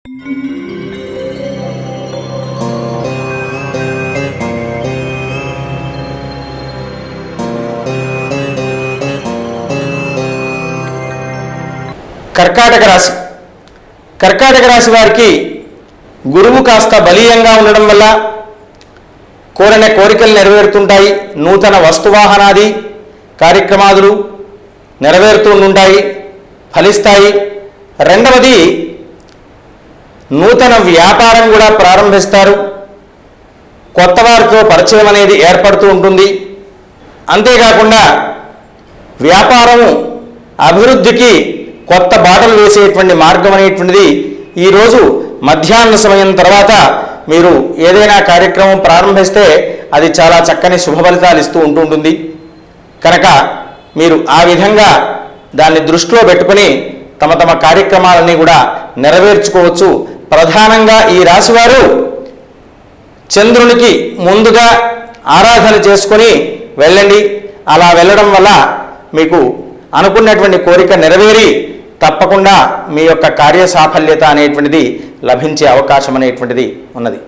కర్కాటక రాశి. కర్కాటక రాశి వారికి గురువు కాస్త బలీయంగా ఉండడం వల్ల కోరిన కోరికలు నెరవేరుతుంటాయి. నూతన వస్తువాహనాది కార్యక్రమాదులు నెరవేరుతూ ఉంటాయి ఫలిస్తాయి. రెండవది నూతన వ్యాపారం కూడా ప్రారంభిస్తారు. కొత్త వారితో పరిచయం అనేది ఏర్పడుతూ ఉంటుంది. అంతేకాకుండా వ్యాపారం అభివృద్ధికి కొత్త బాటలు వేసేటువంటి మార్గం అనేటువంటిది ఈరోజు మధ్యాహ్న సమయం తర్వాత మీరు ఏదైనా కార్యక్రమం ప్రారంభిస్తే అది చాలా చక్కని శుభ ఫలితాలు ఇస్తూ ఉంటుంటుంది కనుక మీరు ఆ విధంగా దాన్ని దృష్టిలో పెట్టుకుని తమ తమ కార్యక్రమాలన్నీ కూడా నెరవేర్చుకోవచ్చు. ప్రధానంగా ఈ రాశివారు చంద్రునికి ముందుగా ఆరాధన చేసుకొని వెళ్ళండి. అలా వెళ్ళడం వల్ల మీకు అనుకున్నటువంటి కోరిక నెరవేరి తప్పకుండా మీ యొక్క కార్యసాఫల్యత అనేటువంటిది లభించే అవకాశం అనేటువంటిది ఉన్నది.